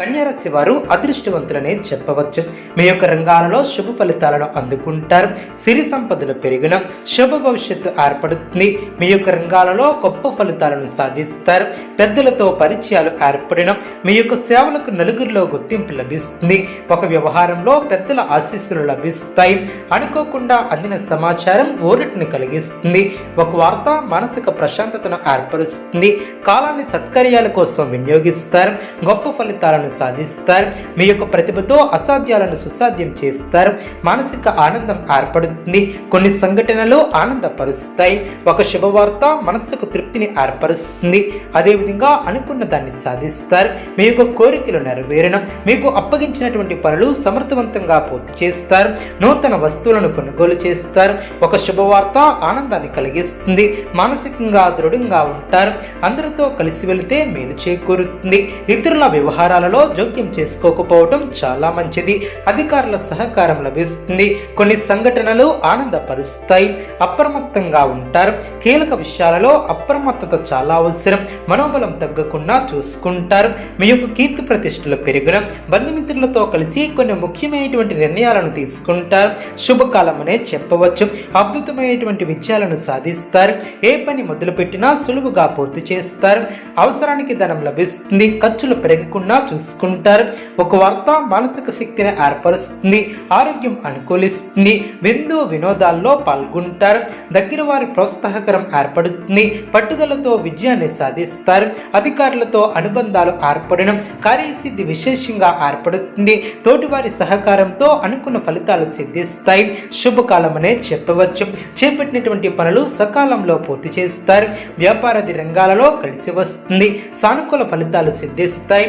కన్యారాశి వారు అదృష్టవంతులనే చెప్పవచ్చు. మీ యొక్క రంగాలలో శుభ ఫలితాలను అందుకుంటారు. సిరి సంపదలు పెరిగిన శుభ భవిష్యత్తు ఏర్పడుతుంది. మీ యొక్క రంగాలలో గొప్ప ఫలితాలను సాధిస్తారు. పెద్దలతో పరిచయాలు ఏర్పడిన మీ యొక్క సేవలకు నలుగురిలో గుర్తింపు లభిస్తుంది. ఒక వ్యవహారంలో పెద్దల ఆశీస్సులు లభిస్తాయి. అనుకోకుండా అందిన సమాచారం ఊరటిని కలిగిస్తుంది. ఒక వార్త మానసిక ప్రశాంతతను ఏర్పరుస్తుంది. కాలాన్ని సత్కర్యాల కోసం వినియోగిస్తారు. గొప్ప ఫలితాలను సాధిస్తారు మీ యొక్క ప్రతిభతో అసాధ్యాలను సుసాధ్యం చేస్తారు. మానసిక ఆనందం ఏర్పడుతుంది. కొన్ని సంఘటనలు ఆనందపరుస్తాయి. ఒక శుభవార్త మనసుకు తృప్తిని ఏర్పరుస్తుంది. అదేవిధంగా అనుకున్న దాన్ని సాధిస్తారు. మీ యొక్క కోరికలు నెరవేరడం మీకు అప్పగించినటువంటి పనులు సమర్థవంతంగా పూర్తి చేస్తారు. నూతన వస్తువులను కొనుగోలు చేస్తారు. ఒక శుభవార్త ఆనందాన్ని కలిగిస్తుంది. మానసికంగా దృఢంగా ఉంటారు. అందరితో కలిసి వెళితే మేలు చేకూరుతుంది. ఇతరుల వ్యవహారాలలో జోక్యం చేసుకోకపోవటం చాలా మంచిది. అధికారుల సహకారం లభిస్తుంది. కొన్ని సంఘటనలు ఆనందపరుస్తాయి. అప్రమత్తంగా ఉంటారు. కీలక విషయాలలో అప్రమత్తత చాలా అవసరం. మనోబలం తగ్గకుండా చూసుకుంటారు. మీ యొక్క కీర్తి ప్రతిష్టలు పెరుగున. బంధుమిత్రులతో కలిసి కొన్ని ముఖ్యమైనటువంటి నిర్ణయాలను తీసుకుంటారు. శుభకాలం అనే చెప్పవచ్చు. అద్భుతమైనటువంటి విజయాలను సాధిస్తారు. ఏ పని మొదలుపెట్టినా సులువుగా పూర్తి చేస్తారు. అవసరానికి ధనం లభిస్తుంది. ఖర్చులు పెరగకుండా చూస్తారు తీసుకుంటారు ఒక వార్త మానసిక శక్తిని ఏర్పరుస్తుంది ఆరోగ్యం అనుకూలిస్తుంది విందు వినోదాల్లో పాల్గొంటారు. దగ్గర వారి ప్రోత్సాహకరం ఏర్పడుతుంది పట్టుదలతో విజయాన్ని సాధిస్తారు. అధికారులతో అనుబంధాలు ఏర్పడడం కార్యసిద్ధి విశేషంగా ఏర్పడుతుంది. తోటివారి సహకారంతో అనుకున్న ఫలితాలు సిద్ధిస్తాయి. శుభకాలం అనే చెప్పవచ్చు. చేపట్టినటువంటి పనులు సకాలంలో పూర్తి చేస్తారు. వ్యాపారాది రంగాలలో కలిసి వస్తుంది. సానుకూల ఫలితాలు సిద్ధిస్తాయి.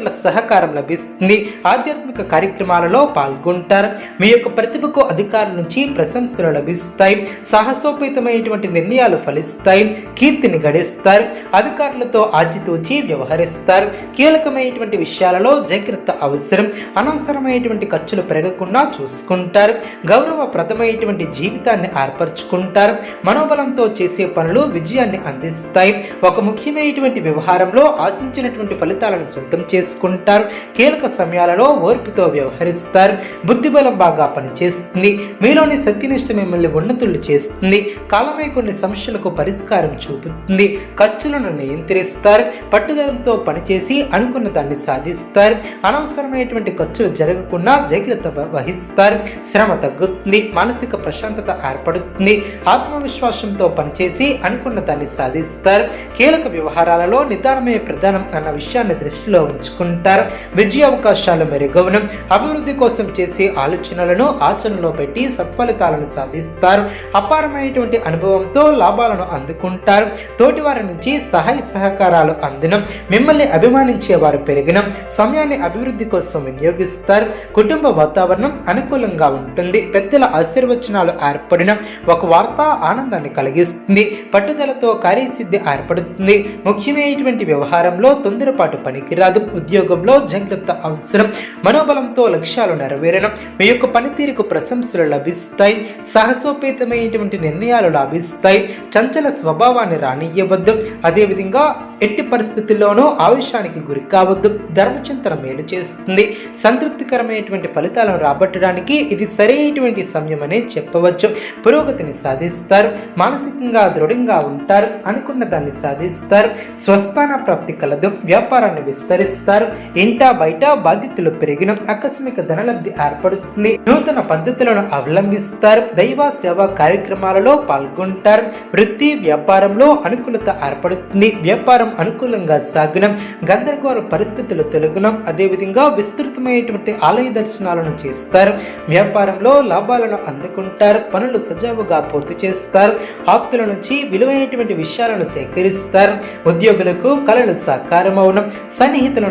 విద్యార్థుల సహకారం లభిస్తుంది. ఆధ్యాత్మిక కార్యక్రమాలలో పాల్గొంటారు. మీ యొక్క ప్రతిభకు అధికారుల నుంచి ప్రశంసలు లభిస్తాయి. సాహసోపేతమైనటువంటి నిర్ణయాలు ఫలిస్తాయి. కీర్తిని గడిస్తారు. అధికారులతో ఆచితూచి వ్యవహరిస్తారు. కీలకమైనటువంటి విషయాలలో జాగ్రత్త అవసరం. అనవసరమైనటువంటి ఖర్చులు పెరగకుండా చూసుకుంటారు. గౌరవప్రదమైనటువంటి జీవితాన్ని ఏర్పరచుకుంటారు. మనోబలంతో చేసే పనులు విజయాన్ని అందిస్తాయి. ఒక ముఖ్యమైనటువంటి వ్యవహారంలో ఆశించినటువంటి ఫలితాలను సొంతం చేసుకుంటారు. కీలక సమయాలలో ఓర్పుతో వ్యవహరిస్తారు. బుద్ధిబలం బాగా పనిచేస్తుంది. మీలోని సత్యనిష్ట మిమ్మల్ని ఉన్నతులు చేస్తుంది. కాలమే కొన్ని సమస్యలకు పరిష్కారం చూపుతుంది. ఖర్చులను నియంత్రిస్తారు. పట్టుదలతో పనిచేసి అనుకున్న దాన్ని సాధిస్తారు. అనవసరమైనటువంటి ఖర్చులు జరగకుండా జాగ్రత్త వహిస్తారు. శ్రమ తగ్గుతుంది. మానసిక ప్రశాంతత ఏర్పడుతుంది. ఆత్మవిశ్వాసంతో పనిచేసి అనుకున్న దాన్ని సాధిస్తారు. కీలక వ్యవహారాలలో నిదానమే ప్రధానం అన్న విషయాన్ని దృష్టిలో ఉంచుకుంటారు విజయ అవకాశాలు మెరుగవను అభివృద్ధి కోసం చేసే ఆలోచనలను ఆచరణలో పెట్టి సత్ఫలితాలను సాధిస్తారు. అపారమైనటువంటి అనుభవంతో లాభాలను అందుకుంటారు. తోటివారి నుంచి సహాయ సహకారాలు అందడం మిమ్మల్ని అభిమానించే వారు పెరిగిన సమయాన్ని అభివృద్ధి కోసం వినియోగిస్తారు. కుటుంబ వాతావరణం అనుకూలంగా ఉంటుంది. పెద్దల ఆశీర్వచనాలు ఏర్పడిన ఒక వార్త ఆనందాన్ని కలిగిస్తుంది. పట్టుదలతో కార్యసిద్ధి ఏర్పడుతుంది. ముఖ్యమైనటువంటి వ్యవహారంలో తొందరపాటు పనికిరాదు. ఉద్యోగంలో జాగ్రత్త అవసరం. మనోబలంతో లక్ష్యాలు నెరవేరడం మీ యొక్క పనితీరుకు ప్రశంసలు లభిస్తాయి. సాహసోపేతమైనటువంటి నిర్ణయాలు లభిస్తాయి. చంచల స్వభావాన్ని రానియ్యవద్దు అదేవిధంగా ఎట్టి పరిస్థితుల్లోనూ ఆవేశానికి గురి కావద్దు. ధర్మచింతన మేలు చేస్తుంది. సంతృప్తికరమైనటువంటి ఫలితాలను రాబట్టడానికి ఇది సరైనటువంటి సమయం అనే చెప్పవచ్చు. పురోగతిని సాధిస్తారు. మానసికంగా దృఢంగా ఉంటారు. అనుకున్న దాన్ని సాధిస్తారు. స్వస్థాన ప్రాప్తి కలదు. వ్యాపారాన్ని విస్తరిస్తారు. సాధిస్తారు ఇంట బయట బాధ్యతలు పెరిగిన ఆకస్మిక ధనలబ్ధి ఏర్పడుతుంది. నూతన పద్ధతులను అవలంబిస్తారు. దైవ సేవా కార్యక్రమాలలో పాల్గొంటారు. వృత్తి వ్యాపారంలో అనుకూలత ఏర్పడుతుంది. వ్యాపారం అనుకూలంగా సాగనం. గందరగోళ పరిస్థితులు తొలగడం అదేవిధంగా విస్తృతమైనటువంటి ఆలయ దర్శనాలను చేస్తారు. వ్యాపారంలో లాభాలను అందుకుంటారు. పనులు సజావుగా పూర్తి చేస్తారు. ఆప్తుల నుంచి విలువైనటువంటి విషయాలను సేకరిస్తారు. ఉద్యోగులకు కళలు సాకారం అవడం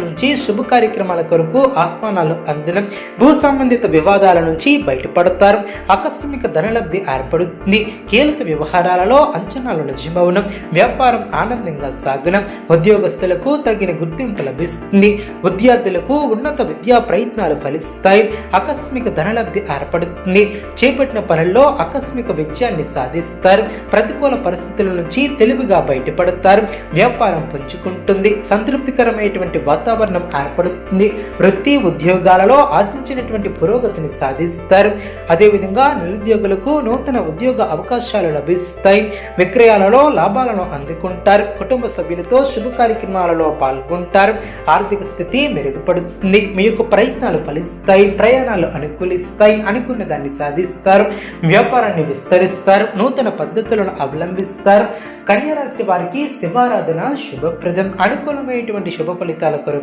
నుంచి శుభ కార్యక్రమాల కొరకు ఆహ్వానాలు అందడం భూ సంబంధిత వివాదాల నుంచి బయటపడతారు. ఆకస్మిక ధనలబ్ధి ఏర్పడుతుంది. కీలక వ్యవహారాలలో అంచనాలు నిజమవడం వ్యాపారం ఆనందంగా సాగడం ఉద్యోగస్తులకు తగిన గుర్తింపు లభిస్తుంది. విద్యార్థులకు ఉన్నత విద్యా ప్రయత్నాలు ఫలిస్తాయి. ఆకస్మిక ధనలబ్ధి ఏర్పడుతుంది. చేపట్టిన పనుల్లో ఆకస్మిక విజయాన్ని సాధిస్తారు. ప్రతికూల పరిస్థితుల నుంచి తెలివిగా బయటపడతారు. వ్యాపారం పుంజుకుంటుంది. సంతృప్తికరమైనటువంటి వాతావరణం వాతావరణం ఏర్పడుతుంది. వృత్తి ఉద్యోగాలలో ఆశించినటువంటి పురోగతిని సాధిస్తారు. అదేవిధంగా నిరుద్యోగులకు నూతన ఉద్యోగ అవకాశాలు లభిస్తాయి. విక్రయాలలో లాభాలను అందుకుంటారు. కుటుంబ సభ్యులతో శుభ కార్యక్రమాలలో పాల్గొంటారు. ఆర్థిక స్థితి మెరుగుపడుతుంది. మీ యొక్క ప్రయత్నాలు ఫలిస్తాయి. ప్రయాణాలు అనుకూలిస్తాయి. అనుకున్న దాన్ని సాధిస్తారు. వ్యాపారాన్ని విస్తరిస్తారు. నూతన పద్ధతులను అవలంబిస్తారు. కన్యరాశి వారికి శివారాధన శుభప్రదం. అనుకూలమైనటువంటి శుభ ఫలితాల కొరకు